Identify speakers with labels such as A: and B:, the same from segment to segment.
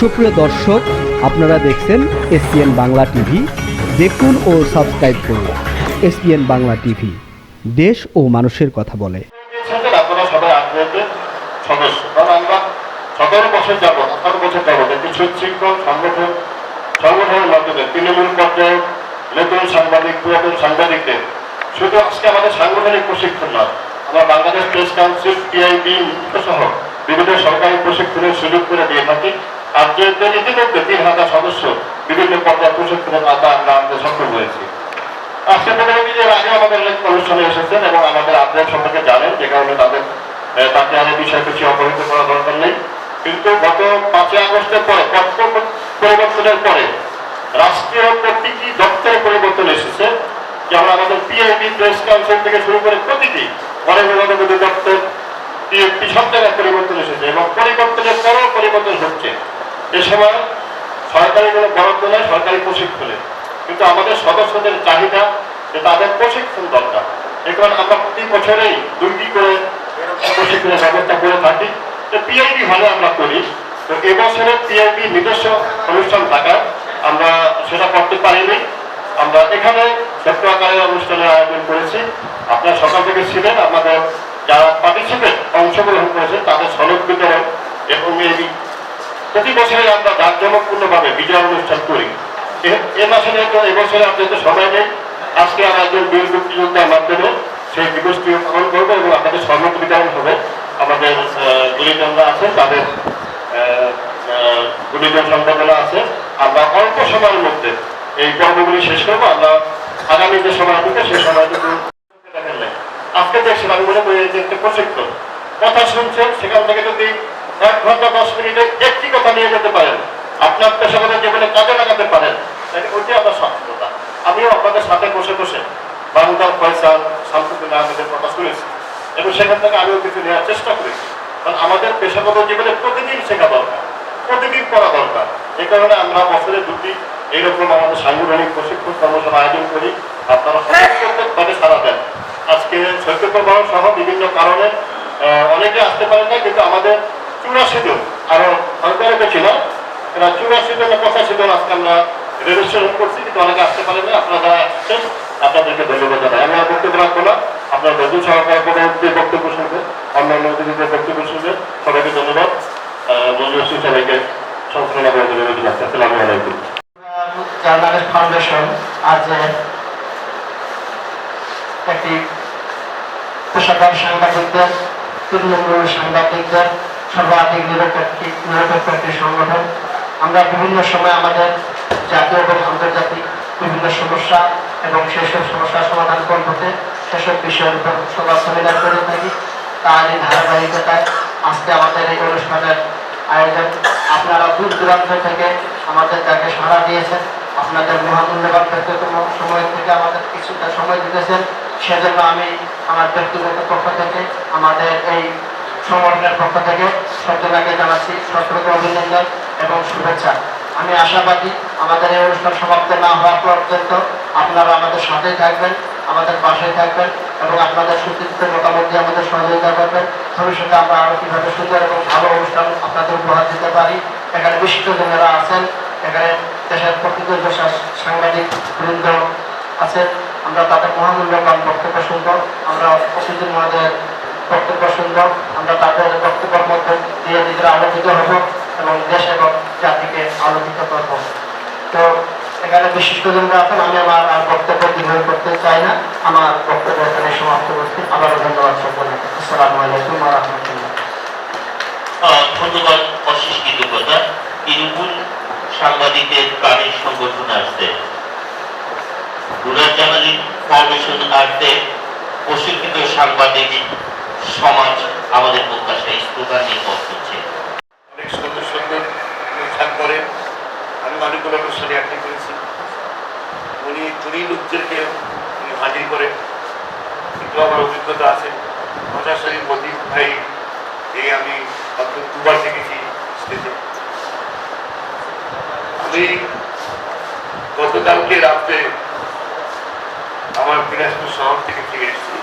A: সুপ্রিয় দর্শক, আপনারা দেখছেন এসপিএন বাংলা টিভি। দেখুন ও সাবস্ক্রাইব করুন এসপিএন বাংলা টিভি। দেশ ও মানুষের কথা বলে।
B: সতেরো বছর বছর তৃণমূল সাংবাদিক সাংবাদিকদের। শুধু আজকে আমাদের সাংগঠনিক প্রশিক্ষণ নয়, আমরা বাংলাদেশ প্রেস কাউন্সিল, টিআইবি সহ বিভিন্ন সরকারি প্রশিক্ষণের সুযোগ করে দিয়ে থাকি। আর যে ইতিমধ্যে তিন হাজার সদস্য বিভিন্ন পর্যায়ে প্রশিক্ষণের আওতায় আমরা আমাদের হয়েছি। আজকে প্রধানমন্ত্রী আগে আমাদের অনুষ্ঠানে এসেছেন এবং আমাদের আগ্রহ সম্পর্কে জানেন, যে কারণে তাদের তাকে আর বিষয়ে অবহিত করা দরকার নেই। কিন্তু গত পাঁচই আগস্টের পরে পরিবর্তনের পরে রাষ্ট্রীয় প্রতীকী দপ্তরে পরিবর্তন এসেছে যেমন আমাদের পিআইবি প্রেস কাউন্সিল থেকে শুরু করে প্রতিটি অনেক দপ্তর পিএফপি সব পরিবর্তন এসেছে এবং পরিবর্তনের পরেও পরিবর্তন হচ্ছে। এ সময় সরকারি কোনো বরাদ্দ নয় সরকারি প্রশিক্ষণে। কিন্তু আমাদের সদস্যদের চাহিদা যে তাদের প্রশিক্ষণ দরকার। এ কারণে আমরা প্রতি বছরেই দুইটি করে প্রশিক্ষণের ব্যবস্থা করে থাকি। তো পিআইবি হলে আমরা করি। তো এবছরে পিআইবি নিজস্ব অনুষ্ঠান থাকায় আমরা সেটা করতে পারিনি। আমরা এখানে ছোট্ট আকারের অনুষ্ঠানের আয়োজন করেছি। আপনারা সকাল থেকে ছিলেন। আমাদের যারা পার্টিসিপেট অংশগ্রহণ করেছেন তাদের সনদ বিতরণ এবং এই প্রতি বছরে আমরা জাঁকজমকপূর্ণভাবে বিজয় অনুষ্ঠান করি। এ- মাসে হয়তো এবছরে আপনাদের সময় নেই, আজকে আমরা একজন বীর মুক্তিযোদ্ধার মাধ্যমে সেই দিবসটি পালন করব এবং আপনাদের সনদ বিতরণ হবে। আমাদের গুলিজনরা আছেন, তাদের গুলিজন সম্পাদনা আছে আমরা অল্প সময়ের মধ্যে এই পর্বগুলি শেষ করব। আমরা আগামী যে সময় দিতে সেই সময়টুকু। আজকে দেখছেন, আমি মনে করি যে একটা প্রশিক্ষণ কথা শুনছেন, সেখান থেকে যদি এক ঘণ্টা, দশ মিনিটে একটি কথা নিয়ে যেতে পারেন। আপনার পেশাগত জীবনে কাজে লাগাতে পারেন। তাহলে ওইটাই আপনার সফলতা আমিও আপনাদের সাথে বসে বসে বাংলার ফয়সাল, শামসুদ্দিন আহমেদের কথা শুনেছি। এবং সেখান থেকে আমিও কিছু নেওয়ার চেষ্টা করেছি। কারণ আমাদের পেশাগত জীবনে প্রতিদিন শেখা দরকার, প্রতিদিন করা দরকার। এই কারণে আমরা বছরে দুটি এইরকম আমাদের সাংগঠনিক প্রশিক্ষণ কর্মশালা আয়োজন করি। আপনারা প্রত্যেকভাবে সারা দেন। আজকে সৈকতবাহ সহ বিভিন্ন কারণে অনেকে আসতে পারেন না, কিন্তু আমাদের চুরাশি জন আরও হয়তো অনেকে ছিল এরা চুরাশি জন পঁচাশি জন আজকে আমরা রেজিস্ট্রেশন করছি, কিন্তু অনেকে আসতে পারেন। না আপনারা আসছেন, আপনাদেরকে ধন্যবাদ জানাই। আমি আর বক্তব্য রাখব না। আপনার নতুন সরকার পরবর্তী বক্তব্য শুনবেন, অন্যান্য অতিথিদের বক্তব্য শুনবেন। সবাইকে ধন্যবাদ। মঞ্জুর সবাইকে সংশোধনা করে ধন্যবাদ জানাচ্ছি আসসালামু আলাইকুম।
C: জার্নালিস্ট ফাউন্ডেশন আজ একটি পেশাদার সাংবাদিকদের, তৃণমূল সাংবাদিকদের সর্বাধিক নিরপেক্ষ নিরপেক্ষ একটি সংগঠন। আমরা বিভিন্ন সময় আমাদের জাতীয় এবং আন্তর্জাতিক বিভিন্ন সমস্যা এবং সেসব সমস্যার সমাধান করতে সেসব বিষয়ের উপর সভা সেমিনার করে থাকি। তারই ধারাবাহিকতায় আজকে আমাদের এই অনুষ্ঠানের আয়োজন। আপনারা দূর দূরান্ত থেকে আমাদের তাকে সাড়া দিয়েছেন। আপনাদের মহামূল্যবান ব্যক্তিগত সময় থেকে আমাদের কিছুটা সময় দিতেছেন। সেজন্য আমি আমার ব্যক্তিগত পক্ষ থেকে আমাদের এই সংগঠনের পক্ষ থেকে সত্যনাকে জানাচ্ছি সত্যকে অভিনন্দন এবং শুভেচ্ছা। আমি আশাবাদী আমাদের এই অনুষ্ঠান সমাপ্ত না হওয়া পর্যন্ত আপনারা আমাদের সাথেই থাকবেন, আমাদের পাশেই থাকবেন এবং আপনাদের সুচিন্তিত মতামত দিয়ে আমাদের সহযোগিতা করবেন। ভবিষ্যতে আমরা আরও কীভাবে সুন্দর এবং ভালো অনুষ্ঠান আপনাদের উপহার দিতে পারি, এখানে বিশিষ্ট বিশিষ্টজনেরা আছেন, এখানে দেশের প্রকৃত সাংবাদিক বৃন্দ আছে আমরা তাদের মহামূল্যবান বক্তব্য শুনব। আমরা অফিসের মধ্যে বক্তব্য শুনব। আমরা তাদের বক্তব্যের মধ্যে দিয়ে নিজেরা আলোকিত হব এবং দেশ এবং জাতিকে আলোকিত করব। তো এখানে বিশিষ্টজনরা আছেন, আমি আমার আর বক্তব্য দীর্ঘ করতে চাই না। আমার বক্তব্য এখানে সমাপ্ত করছি। আবারও ধন্যবাদ সকলকে। আসসালামু আলাইকুম রাহমাতুল্লাহ।
D: ধন্যবাদ কৃতজ্ঞতা। প্রাণের সংগঠন আসতে ফাউন্ডেশন আসতে প্রশিক্ষিত সাংবাদিক সমাজ আমাদের প্রত্যাশা স্লোগান নিয়ে পথ হচ্ছে
B: অনেক সুন্দর সুন্দর অনুষ্ঠান করেন আমি মানিকুল অনুষ্ঠানে অ্যাক্টিং করেছি। উনি উনি লোকদেরকে উনি হাজির করেন কিন্তু আমার অভিজ্ঞতা আছে। মজাশরী মদিন ভাই, এই আমি অন্তত দুবার দেখেছি স্টেজে। আমি গতকালকে রাত্রে আমার দিনাজপুর শহর থেকে ফিরে এসেছি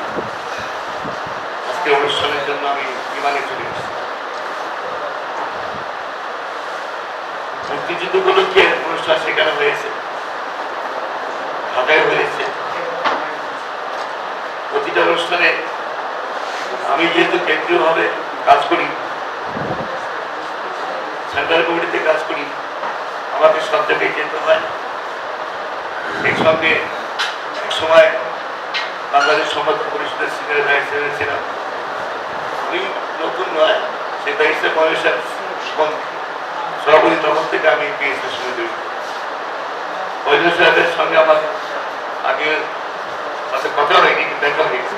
B: আজকে অনুষ্ঠানের জন্য আমি বিমানে চলে এসেছি
E: মুক্তিযুদ্ধ অনুষ্ঠান সেখানে হয়েছে? ঢাকায় হয়েছে। প্রতিটা অনুষ্ঠানে আমি যেহেতু কেন্দ্রীয়ভাবে কাজ করি, সেন্ট্রাল কমিটিতে কাজ করি, আমাকে সব জায়গায় যেতে হয়। সেই সঙ্গে এক সময় বাংলাদেশ সংবাদ পরিষদের সিনিয়র ভাইস ছিলাম। আমি নতুন নয়, সেই ব্যারিস্টার কমিশন সভাপতি। তখন থেকে আমি পিএসের সঙ্গে জড়িত। বৈদ্য সাহেবের সঙ্গে আমার আগে সাথে কথা হয়নি দেখা হয়েছে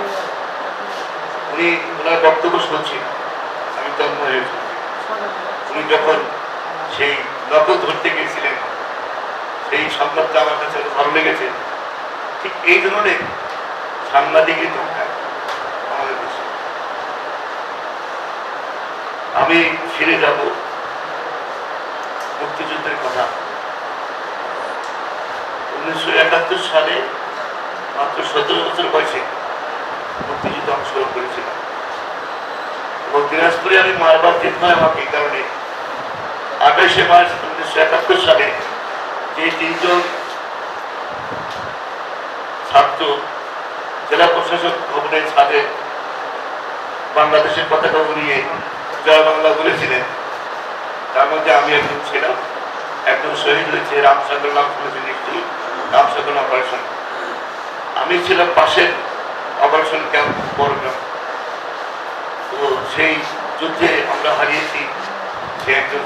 E: উনি ওনার বক্তব্য শুনছি, আমি তন্ম হয়েছি উনি যখন সেই নকল ধরতে গিয়েছিলেন, সেই সংবাদটা আমার কাছে ভালো লেগেছে। ঠিক এই ধরনের সাংবাদিকই দরকার আমাদের দেশে আমি ফিরে যাব। মুক্তিযুদ্ধের কথা। উনিশশো একাত্তর সালে মাত্র সতেরো বছর বয়সে মুক্তিযুদ্ধে অংশগ্রহণ করেছিলাম। এবং দিনাজপুরে আমি মারবার যেতে হয় আমাকে এই কারণে আঠাশে মার্চ উনিশশো একাত্তর সালে যে তিনজন ছাত্র জেলা প্রশাসক ভবনের ছাদে বাংলাদেশের পতাকা উড়িয়ে জয় বাংলা বলেছিলেন, তার মধ্যে আমি একজন ছিলাম। একজন শহীদ হয়েছে, রামচন্দ্র নাম শুনেছেন নিশ্চয়ই। রামচন্দ্র অপারেশন আমি ছিলাম পাশের অপারেশন ক্যাম্প বড়গ্রাম তো সেই যুদ্ধে আমরা হারিয়েছি সে একজন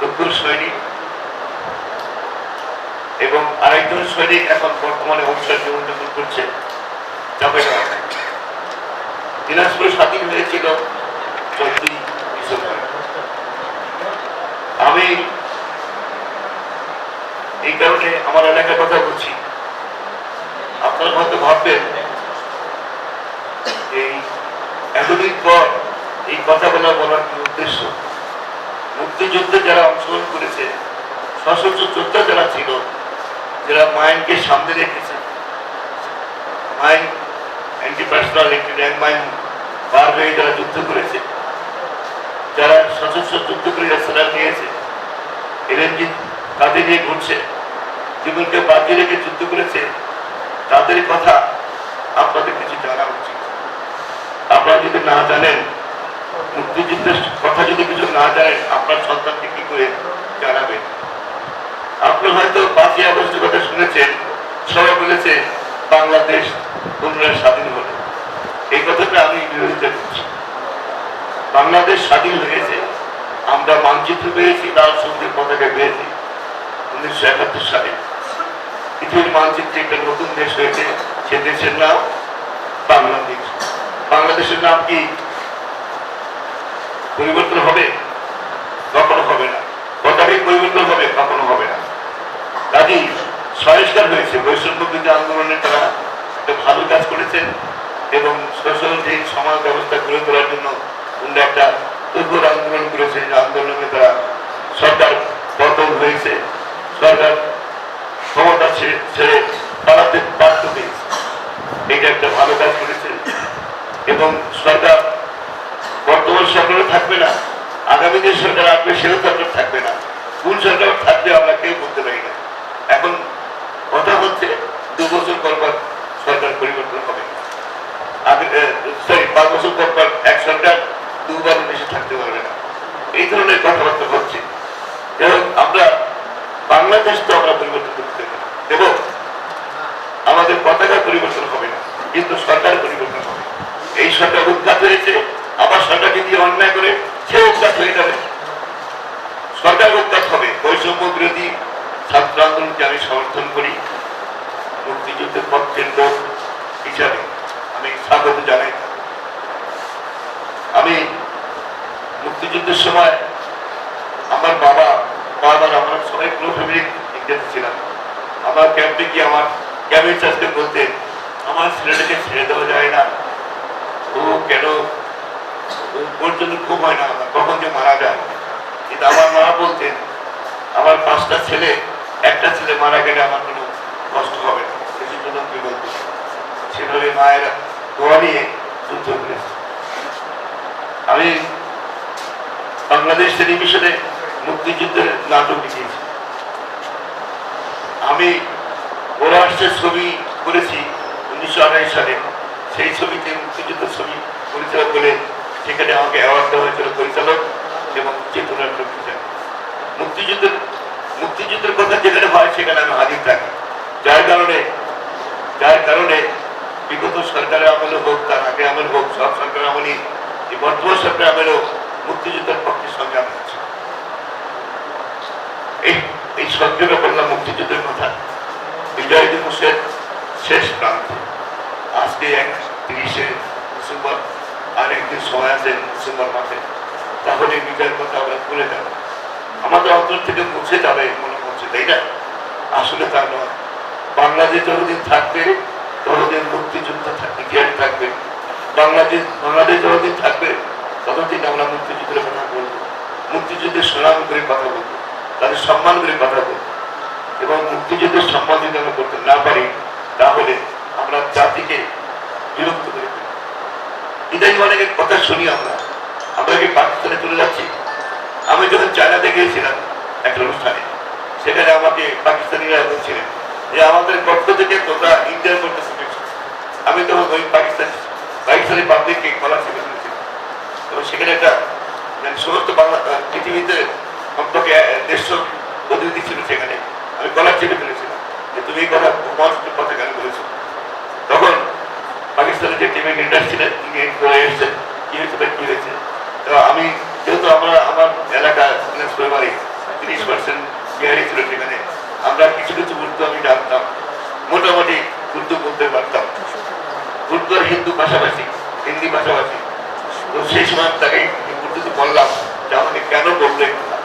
E: চতুর সৈনিক এবং আরেকজন সৈনিক এখন বর্তমানে অবসর জীবনযাপন করছে চাপে দিনাজপুর স্বাধীন হয়েছিল চোদ্দই ডিসেম্বর। আমি কারণে আমার এলাকার কথা বলছি। আপনারা হয়তো ভাববেন, এই এতদিন পর এই কথাগুলো বলার কি উদ্দেশ্য? মুক্তিযুদ্ধে যারা অংশগ্রহণ করেছে, সশস্ত্র যোদ্ধা যারা ছিল, যারা মাইনকে সামনে রেখেছে, মাইন অ্যান্টি পার্সোনাল একটি র্যাঙ্ক মাইন পার হয়ে যারা যুদ্ধ করেছে, যারা সশস্ত্র যুদ্ধ করে রেস্তোরাঁ নিয়েছে এলএনজি তাদের নিয়ে ঘুরছে? জীবনকে বাকি রেখে যুদ্ধ করেছে, তাদের কথা আপনাদের কিছু জানা উচিত। আপনারা যদি না জানেন, মুক্তিযুদ্ধের কথা যদি কিছু না জানেন, আপনার সন্তানকে কি করে জানাবেন? আপনি হয়তো পাঁচই আগস্টের কথা শুনেছেন, সবাই বলেছে বাংলাদেশ পুনরায় স্বাধীন হলো এই কথাটা আমি বিরোধিতা করছি। বাংলাদেশ স্বাধীন হয়েছে, আমরা মানচিত্র পেয়েছি লাল সবুজের পতাকা পেয়েছি, উনিশশো একাত্তর সালে। পৃথিবীর মানচিত্রে একটা নতুন দেশ হয়েছে, সে দেশের নাম বাংলাদেশ। বাংলাদেশের নাম কি? পরিবর্তন হবে? কখনো হবে না। পতাকায় পরিবর্তন হবে, কখনো হবে না। কাজেই সংস্কার হয়েছে, বৈষম্য বিরোধী আন্দোলনে তারা একটা ভালো কাজ করেছেন এবং সচল যে সমাজ ব্যবস্থা গড়ে তোলার জন্য উনি একটা উগ্র আন্দোলন করেছে যে আন্দোলনে তারা সরকার পতন হয়েছে। সরকার ক্ষমতা ছেড়ে পালাতে হয়েছে এটা একটা ভালো কাজ করেছে। এবং সরকার বর্তমান সরকারও থাকবে না। আগামী যে সরকার আসবে, সেও সরকার থাকবে না। কোন সরকার থাকবে, আমরা কেউ বলতে পারি না। এখন কথা হচ্ছে, দু বছর পর পর সরকার পরিবর্তন হবে। সরি পাঁচ বছর পর পর এক সরকার দুবার বেশি থাকতে পারবে না। এই ধরনের কথাবার্তা হচ্ছে। এবং আমরা, বাংলাদেশ তো আমরা পরিবর্তন করতে দেব। আমাদের পতাকা পরিবর্তন হবে না, কিন্তু সরকার পরিবর্তন হবে। এই সরকার উৎখাত হয়েছে, আবার সরকার যদি অন্যায় করে সে উৎখাত হয়ে যাবে। সরকার উৎখাত হবে। বৈষম্য বিরোধী ছাত্র আন্দোলনকে আমি সমর্থন করি। মুক্তিযুদ্ধের পক্ষের লোক হিসাবে আমি স্বাগত জানাই। আমি মুক্তিযুদ্ধের সময় আমার বাবা বাবার আমরা সবাই পুরো ফ্যামিলি ছিলাম। আমার ক্যাম্পে গিয়ে আমার? ক্যাম্পের চাষকে বলতে আমার ছেলেটাকে ছেড়ে দেওয়া যায় না। ও কেন? জন্য ঘুম হয় না কখন যে মারা যায়। কিন্তু আমার মা বলতেন, আমার পাঁচটা ছেলে, একটা ছেলে মারা গেলে আমার কোনো কষ্ট হবে না। সেই জন্য কি বলতো সেভাবে মায়ের দোয়া নিয়ে যুদ্ধ করেছে আমি বাংলাদেশ টেলিভিশনে মুক্তিযুদ্ধের নাটক লিখেছি আমি আসছে ছবি করেছি উনিশশো আড়াই সালে। সেই ছবিতে মুক্তিযুদ্ধের ছবি পরিচালক বলে সেখানে আমাকে অ্যাওয়ার্ড দেওয়া হয়েছিল পরিচালক এবং চিত্রনাট্য হিসাবে মুক্তিযুদ্ধের মুক্তিযুদ্ধের কথা যেখানে হয় সেখানে আমি হাজির থাকি। যার কারণে যার কারণে বিগত সরকারের আমলে হোক, তার আগে আমল হোক, সব সরকারের আমলই বর্তমান সরকারের আমলেও মুক্তিযুদ্ধের পক্ষের সঙ্গে আমি আছি। এই সংক্ষেপে বললাম মুক্তিযুদ্ধের কথা বিজয় দিবসের শেষ প্রান্ত। আজকে এক তিরিশে ডিসেম্বর আর একদিন সময় আছে ডিসেম্বর মাসে। তাহলে বিজয়ের কথা আমরা ভুলে যাব। আমাদের অন্তর থেকে মুছে যাবে মনে হচ্ছে, তাই না? আসলে তা নয়। বাংলাদেশ যতদিন থাকবে, ততদিন মুক্তিযুদ্ধ থাকবে জ্ঞান থাকবে। বাংলাদেশ বাংলাদেশ যতদিন থাকবে, ততদিন আমরা মুক্তিযুদ্ধের কথা বলব। মুক্তিযুদ্ধের সুনাম করে কথা বলব। তাদের সম্মান করে কথা বলব। এবং মুক্তিযুদ্ধের সম্মান যদি আমরা করতে না পারি, তাহলে আমরা জাতিকে বিরক্ত করে ইদানিং অনেকের কথা শুনি আমরা। আমরা কি পাকিস্তানে চলে যাচ্ছি? আমি যখন চায়নাতে গিয়েছিলাম একটা অনুষ্ঠানে, সেখানে আমাকে পাকিস্তানিরা বলছিলেন যে, আমাদের পক্ষ থেকে তোমরা ইন্ডিয়ার শিখেছো আমি তখন ওই পাকিস্তান, পাকিস্তানি পাবলিককে কলা শিখে ফেলেছিলাম এবং সেখানে একটা মানে সমস্ত বাংলা পৃথিবীতে কমপক্ষে দেড়শো প্রতিনিধি ছিল সেখানে। আমি কলা চেপে ফেলেছিলাম যে তুমি এই কথা মহারাষ্ট্রের কথা কেন বলেছ? তখন পাকিস্তানের যে টিমের লিডার ছিলেন তিনি করে এসেছেন। কি হয়েছে কি হয়েছে? তো আমি যেহেতু আমরা আমার এলাকা পরিবারে তিরিশ পার্সেন্ট বিহারি ছিল সেখানে আমরা কিছু কিছু উর্দু আমি জানতাম মোটামুটি উর্দু বলতে পারতাম। উর্দু আর হিন্দু পাশাপাশি হিন্দি পাশাপাশি। তো সেই সময় তাকে উর্দুতে বললাম যে আমাকে কেন বলল এই কথা?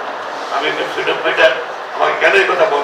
E: আমি একটা ফ্রিডম ফাইটার আমাকে কেন এই কথা বল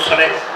E: এখন